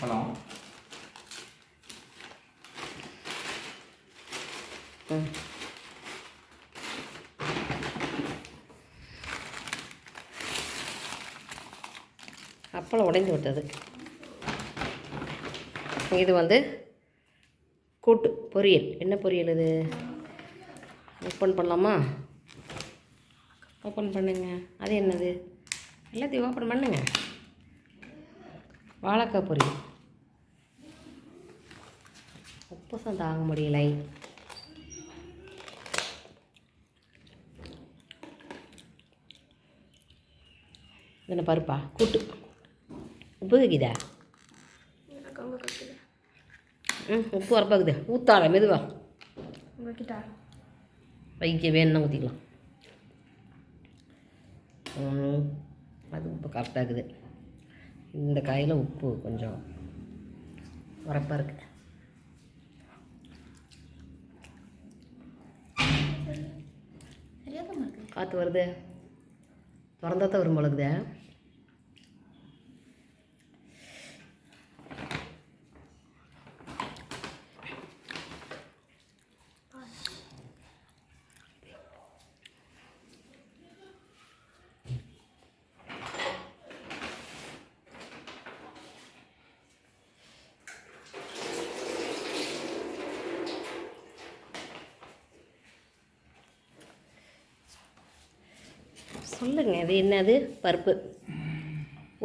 பழம் ம் அப்பளம் உடைந்து விட்டது. இது வந்து கூட்டு பொரியல். என்ன பொரியல் இது? ஓப்பன் பண்ணலாமா? ஓப்பன் பண்ணுங்க. அது என்னது? எல்லாத்தையும் ஓப்பன் பண்ணுங்க. வாழைக்காய் பொரியல். உப்பசம் தாங்க முடியலை. என்ன பருப்பா? கூட்டு. உப்பு வைக்குதா ம் உப்பு வரப்பாக்குது. ஊத்தாட மெதுவா. வைக்க வேணும்னா ஊற்றிக்கலாம் அது உப்பு கரெக்டாக இருக்குது. இந்த காயில் உப்பு கொஞ்சம் வரப்பாக இருக்குது சரியாக தான் இருக்கு காற்று வருது. திறந்தா தான் வரும் பொழுது சொல்லுங்கள் இது என்னது? பருப்பு.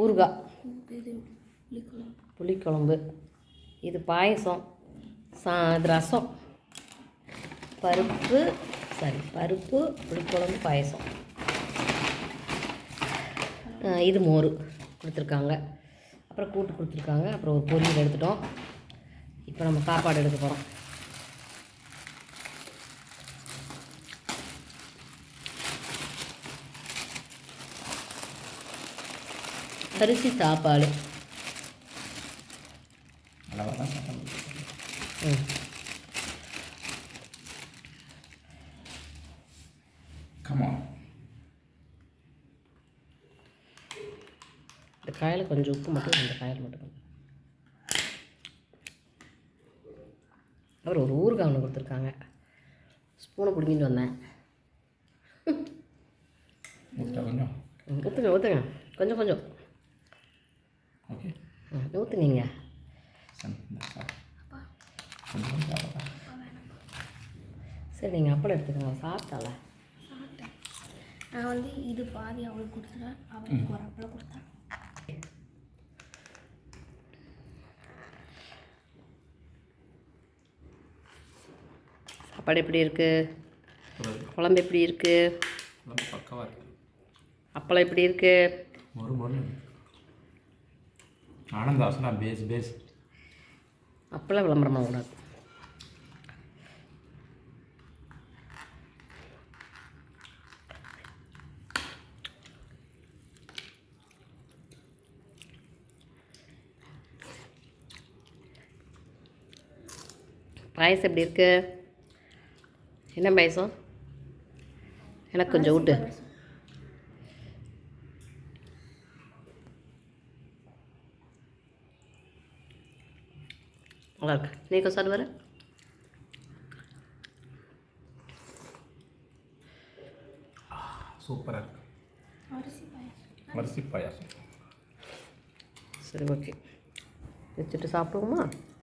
ஊறுகாய். புளிக்குழம்பு. இது பாயசம். சா இது ரசம். பருப்பு சாரி பருப்பு புளிக்குழம்பு பாயசம். இது மோர் கொடுத்துருக்காங்க. அப்புறம் கூட்டு கொடுத்துருக்காங்க. அப்புறம் ஒரு பொரியல் எடுத்துட்டோம். இப்போ நம்ம சாப்பாடு எடுக்க போகிறோம் அரிசி சாப்பாடு. இந்த காயில் கொஞ்சம் உப்பு மட்டும் இந்த காயில் மட்டும். அப்புறம் ஒரு ஊறுகாய் ஒன்று கொடுத்துருக்காங்க. ஸ்பூனை பிடிங்கிட்டு வந்தேன். ஊற்றுங்க ஊற்றுங்க கொஞ்சம் கொஞ்சம். ஊற்றுனீங்க சரி இந்த சாப்பிடு. கொஞ்சம் சாப்பிடா சரி நீங்கள் அப்பளம் எடுத்துக்கோங்க. சாப்பிட்டால சாப்பிட்டேன். நான் வந்து இது பாதி அவளுக்கு கொடுத்துட்டேன். அவளுக்கு ஒரு அப்பளம் கொடுத்தேன். சாப்பாடு எப்படி இருக்குது குழம்பு. எப்படி இருக்குது அப்பளம் எப்படி இருக்குது ஒரு பொண்ணு ஆனந்த் ஆசனா பேஸ் பேஸ். அப்பளம் விளம்பரமாக கூடாது பாயசம் எப்படி இருக்கு? என்ன பாயசம்? எனக்கு கொஞ்சம் விட்டு நல்லா இருக்கு நீ கொஞ்சம் சாப்பிட்டு வர சூப்பராக இருக்கு. அரிசி பாயசம். அரிசி பாயாசம். சரி ஓகே. வச்சுட்டு சாப்பிடுவோமா?